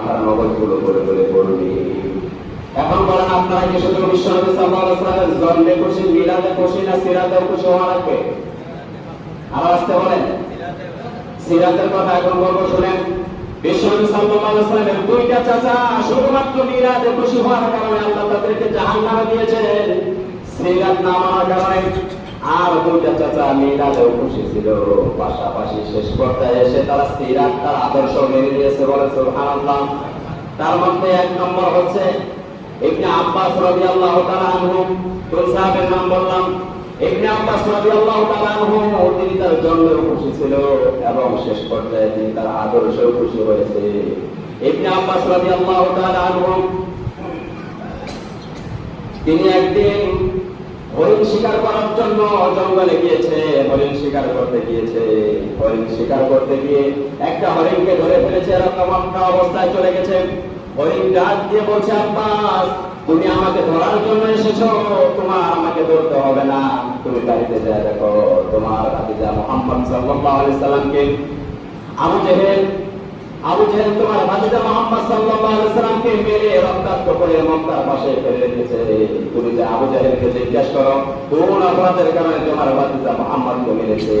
তার মগজগুলো বলে বলে পড়বি। এখন বলেন আপনারা কি শুধু বিশ্বনবী সাল্লাল্লাহু আলাইহি ওয়াসাল্লামের জন্মে খুশি, মিলাদে খুশি না সিরাতে খুশি হওয়া লাগবে? আর সিরাতের কথা এখন বলব তাদেরকে জাহান্নামে দিয়েছেন। কারণে আর দুইটা চাচা মিলাদেও খুশি ছিল পাশাপাশি শেষ পর্যায়ে এসে তারা সিরাত তার আদর্শ মেনে নিয়েছে বলে সুবহানাল্লাহ। তার মধ্যে এক নম্বর হচ্ছে ইবনে আব্বাস রাদিয়াল্লাহু তাআলা আনহু। কোন সাহাবের নাম বললাম, ইবনে আব্বাস রাদিয়াল্লাহু তাআলা আনহু, তিনি তার জন্মেও খুশি ছিল এবং শেষ পর্যায়ে তিনি তার আদর্শেও খুশি হয়েছে। ইবনে আব্বাস রাদিয়াল্লাহু তাআলা আনহু, তিনি একদিন হরিণ শিকার করার জন্য জঙ্গলে গিয়েছে, হরিণ শিকার করতে গিয়েছে। হরিণ শিকার করতে গিয়ে একটা হরিণকে ধরে ফেলেছে এরকম অবস্থায় চলে গেছে। হরিণ ডাক দিয়ে বলছে, আব্বাস, তুমি আমাকে ধরার জন্য এসেছ, তোমার আমাকে ধরতে হবে না। তুমি বাড়িতে যা দেখো, তোমার ভাতিজা মোহাম্মদ সাল্লাল্লাহু আলাইহি সাল্লামকে আবু আবু জেহেল তোমার ভাতিজা মোহাম্মদ সাল্লাল্লাহু আলাইহি সাল্লামকে মেরে রক্তাক্ত করে মক্কার পাশে ফেলে রেখেছে। তুমি যে আবু জেহেলকে জিজ্ঞেস করো, কোন অপরাধের কারণে তোমার ভাতিজা মোহাম্মদকে মেরেছে?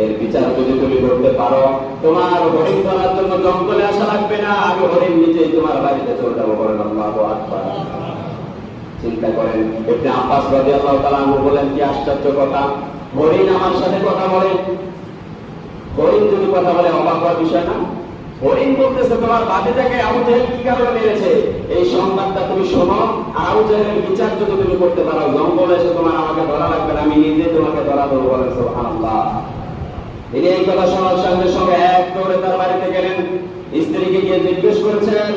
এর বিচার যদি তুমি করতে পারো, তোমার হরিণ ধরার জন্য জঙ্গলে আসা লাগবে না। আমি হরিণ নিজেই তোমার বাড়িতে চলে যাব বলেন আল্লাহু আকবার। চিন্তা করেন, ইবনে আব্বাস রাদিয়াল্লাহু তাআলা বলেন, কি আশ্চর্য কথা। হরিণ আমার সাথে কথা বলে। হরিণ যদি কথা বলে, অবাক হওয়ার বিষয় না? হরিণ বলতেছে, তোমার আবু জাহেল কি কারণে মেরেছে? এই সংবাদটা তুমি শোনো আর আবু জাহেলের বিচার যদি তুমি করতে পারো, জঙ্গলে এসে তোমার আমাকে ধরা লাগবে না, আমি নিজে তোমাকে ধরা দেবো বলেন সুবহানাল্লাহ। তিনি এই কথা শোনার সঙ্গে সঙ্গে এক দৌড়ে তার বাড়িতে গেলেন। স্ত্রীকে গিয়ে জিজ্ঞেস করেছেন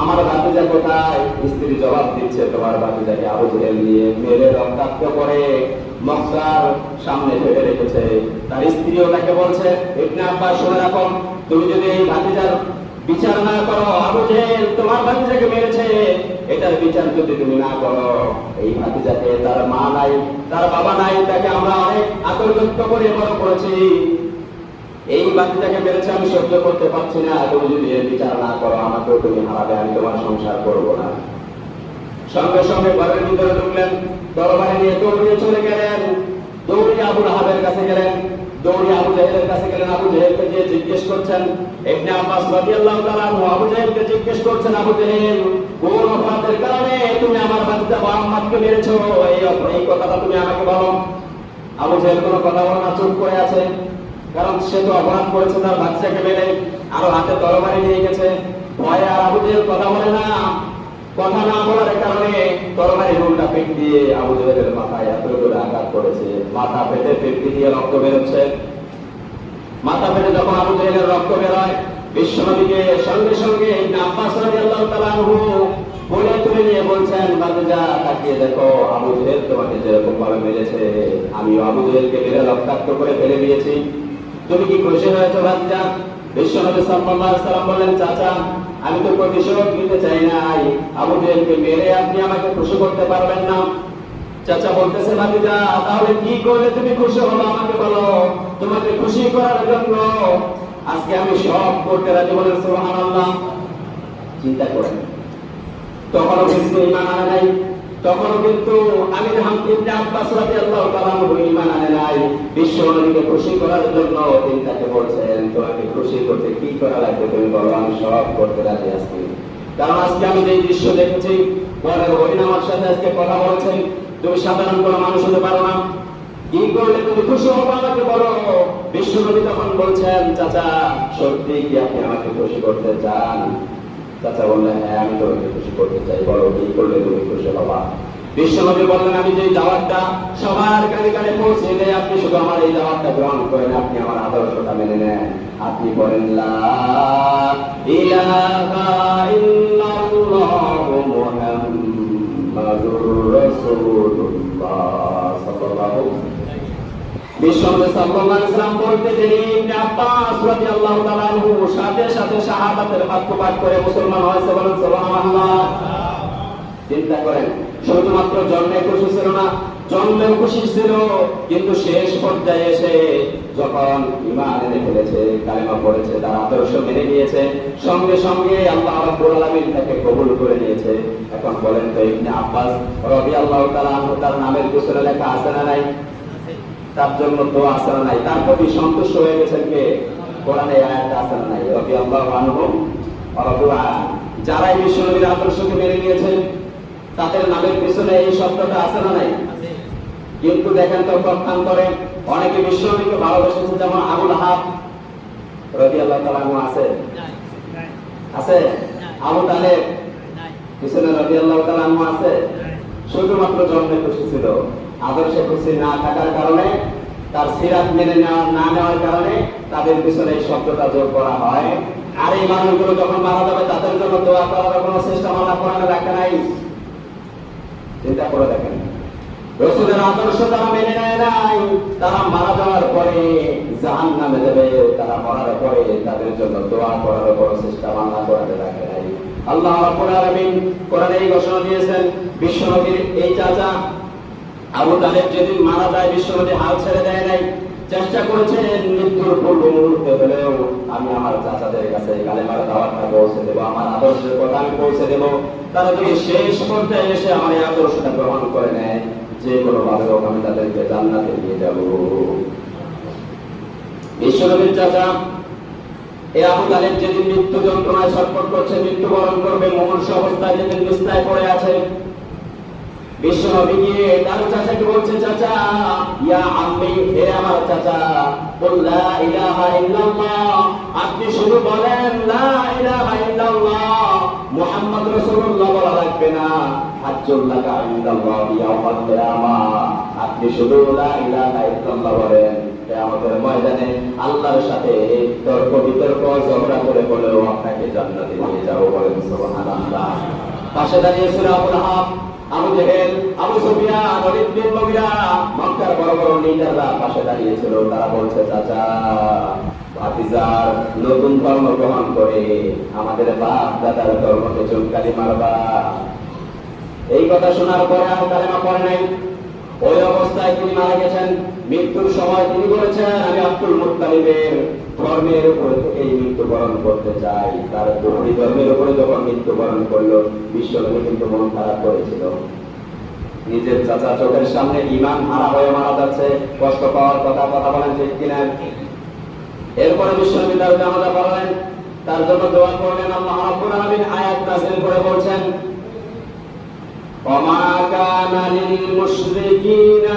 আমার ভাতিজা কোথায়? স্ত্রী জবাব দিচ্ছে, তোমার ভাতিজাকে আবু জেহেল নিয়ে মেরে রক্তাক্ত করে মক্কার সামনে ফেলে রেখেছে। তার স্ত্রীও তাকে বলছে, ইবনে আব্বাস, শুনে রাখো তুমি যদি এই ভাতিজার বিচার না করো, আবু তোমার ভাতিজাকে মেরেছে। এটার বিচার যদি তুমি না করো, এই ভাতিজাকে তার মা নাই, তার বাবা নাই, তাকে আমরা অনেক আতর্যক্ত করে বড় করেছি। এই বাতিটাকে মেরেছে, আমি সহ্য করতে পারছি না। তুমি যদি এর বিচার না করো, আমাকেও তুমি হারাবে, আমি তোমার সংসার করব না। সঙ্গে সঙ্গে ঘরের ভিতরে ঢুকলেন তরবারি নিয়ে দৌড়িয়ে চলে গেলেন। দৌড়িয়ে আবু রাহাবের কাছে গেলেন, দৌড়িয়ে আবু জাহেলের কাছে গেলেন। আবু গিয়ে জিজ্ঞেস করছেন, ইবনে আব্বাস রাদিয়াল্লাহু আবু জিজ্ঞেস করছেন, আবু অপরাধের কারণে তুমি আমার বাচ্চা মোহাম্মদকে মেরেছো? এই এই কথাটা তুমি আমাকে বলো। আবু জাহেল কোনো কথা বলে চুপ করে আছে। কারণ সে তো অপরাধ করেছে তার বাচ্চাকে মেরে, আরও হাতে তরবারি নিয়ে গেছে। ভয়ে আর আবু জেহেল কথা বলে না, কথা না বলার কারণে তরবারি পেট দিয়ে মাথায় এত করে আঘাত করেছে। মাথা পেটে দিয়ে রক্ত বেরোচ্ছে। মাথা পেটে যখন রক্ত বেরোয়, বিশ্বনবীকে সঙ্গে সঙ্গে আব্বাস তাআলা আনহু বলে তুলে নিয়ে বলছেন বাদুজা তাকিয়ে দেখো তোমাকে যেরকম ভাবে মেরেছে। আমি আবু জেহেলকে মেরে রক্তাক্ত করে ফেলে দিয়েছি। তুমি কি খুশি হয়েছো, বাচ্চা? বিশ্বনবী সাল্লাল্লাহু আলাইহি বললেন, চাচা, আমি তো প্রতিশোধ নিতে চাই নাই। আবু জেহেলকে মেরে আপনি আমাকে খুশি করতে পারবেন না। চাচা বলতেছে ভাতিজা তাহলে কি করলে তুমি খুশি হলো আমাকে বলো? তোমাকে খুশি করার জন্য আজকে আমি সব করতে রাজি বলেন সুবহানাল্লাহ। চিন্তা করেন। তখনও কিন্তু ইমান আনে নাই। তখনও কিন্তু আমির হামদিন আব্বাস রাদিয়াল্লাহু তাআলা ইমান আনে বিশ্ব নবীকে খুশি করার জন্য তিনি তাকে বলছেন, তোমাকে খুশি করতে কি করা লাগবে? তুমি বলো, আমি সব করতে রাজি আছি। কারণ আজকে আমি যে দৃশ্য দেখেছি আমার সাথে আজকে কথা বলেছেন। তুমি সাধারণ কোনো মানুষ হতে পারো না। কি করলে তুমি খুশি হবে আমাকে বলো। বিশ্বনবী তখন বলছেন, চাচা, সত্যি কি আপনি আমাকে খুশি করতে চান? চাচা বললেন হ্যাঁ আমি তোমাকে খুশি করতে চাই। বলো, কি করলে তুমি খুশি হবা? বিশ্বনবী বললেন আমি যে দাওয়াতটা সবার কানে কানে পৌঁছে দেয় আপনি শুধু আমার এই দাওয়াতটা গ্রহণ করেন, আপনি আমার আদর্শটা মেনে নেন। আপনি বলেন বলতে সাথে সাথে মুসলমান বলেন চিন্তা করেন শুধুমাত্র জন্মে খুশি ছিল না, জন্মেও খুশি ছিল, কিন্তু শেষ পর্যায়ে এসে যখন ইমান এনে ফেলেছে, কালেমা পড়েছে, তার আদর্শ মেনে নিয়েছে, সঙ্গে সঙ্গে আল্লাহ রাব্বুল আলামিন তাকে কবুল করে নিয়েছে। এখন বলেন তো ইবনে আব্বাস রাদিয়াল্লাহু তাআলা আনহু তার নামের পিছনে লেখা আছে না নাই? তার জন্য দোয়া আছে না নাই? তার প্রতি সন্তুষ্ট হয়ে গেছেন কে? কোরআনে আয়াত আছে না নাই? রাদিয়াল্লাহু আনহু ওয়া রাদু যারা এই বিশ্বনবীর আদর্শকে মেনে নিয়েছেন তাদের নামের পিছনে এই শব্দটা আছে না নাই? কিন্তু দেখেন তো পক্ষান্তরে অনেকে বিশ্বনবীকে ভালোবেসেছে যেমন আবুল হাব রবি আল্লাহ তালামু আছে। আছে? আবু তালেব পিছনে রবি আল্লাহ তালামু আছে। শুধুমাত্র জন্মে খুশি ছিল। আদর্শে খুশি না থাকার কারণে, তার সিরাত মেনে নেওয়া, না নেওয়ার কারণে তাদের পিছনে এই শব্দটা যোগ করা হয়। আর এই মানুষগুলো যখন মারা যাবে, তাদের জন্য দোয়া করার কোনো চেষ্টা মানা কোরআনে রাখে নাই। চিন্তা করে দেখেন। রসুলের আদর্শ তারা মেনে নেয় নাই, তারা মারা যাওয়ার পরে জাহান নামে দেবে তারা মরার পরে তাদের জন্য দোয়া করার পর চেষ্টা বাংলা করাতে থাকে নাই। আল্লাহ রাব্বুল আলামিন কোরআনে এই ঘোষণা দিয়েছেন, বিশ্বনবীর এই চাচা আবু তালেব যেদিন মারা যায়, বিশ্বনবী হাল ছেড়ে দেয় নাই। চেষ্টা করেছেন, মৃত্যুর পূর্ব মুহূর্তে হলেও আমি আমার চাচাদের কাছে কালেমার দাওয়াতটা পৌঁছে দেবো, আমার আদর্শের কথা আমি পৌঁছে দেবো। তারা যদি শেষ পর্যায়ে এসে আমার এই আদর্শটা গ্রহণ করে নেয়, যে কোনো ভাবে হোক আমি তাদেরকে জান্নাতে নিয়ে যাব। বিশ্বনবীর চাচা এই আবু তালেব যেদিন মৃত্যু যন্ত্রণায় ছটফট করছে, মৃত্যুবরণ করবে, মুমূর্ষ অবস্থায় যেদিন বিস্তায় পড়ে আছে বিশ্বনবী গিয়ে তার চাচাকে বলছে, চাচা, ইয়া আম্মি, হে আমার চাচা লা ইলাহা ইল্লাল্লাহ। আপনি শুধু বলেন, লা ইলাহা ইল্লাল্লাহ। মুহাম্মদ রাসূলুল্লাহ বলা লাগবে না কিয়ামা। আপনি শুধু লা ইলাহা ইল্লাল্লাহ বলেন, কিয়ামতের ময়দানে আল্লাহর সাথে তর্ক বিতর্ক, ঝগড়া করে বলেও আপনাকে জান্নাতে নিয়ে যাব বলেন সুবহানাল্লাহ। পাশে দাঁড়িয়ে আহাব। আবু জেহেল, আবু সুফিয়ান ওয়ালিদ বিন মুগিরা মক্কার বড় বড় লিডাররা পাশে দাঁড়িয়েছিল। তারা বলছে, চাচা, ভাতিজার নতুন ধর্ম গ্রহণ করে আমাদের বাপ দাদার ধর্মকে চুলকালি মারবা। এই কথা শোনার পরে আর কালেমা পড়ে নাই। ওই অবস্থায় তিনি মারা গেছেন। মৃত্যুর সময় তিনি বলেছেন, আমি আব্দুল মুত্তালিবের ধর্মের উপরে থেকেই মৃত্যুবরণ করতে চাই তার দুপুরি ধর্মের উপরে যখন মৃত্যুবরণ করল বিশ্বকে কিন্তু মন খারাপ করেছিল। নিজের চাচা চোখের সামনে ইমান হারা হয়ে মারা যাচ্ছে, কষ্ট পাওয়ার কথা কথা বলেন ঠিক কিনা? এরপরে বিশ্ববিদ্যালয় জানাজা বলেন তার জন্য দোয়া করলেন, আল্লাহ রাব্বুল আলামিন আয়াত নাযিল করে বলছেন ওয়া কানা লিল মুশরিকিনা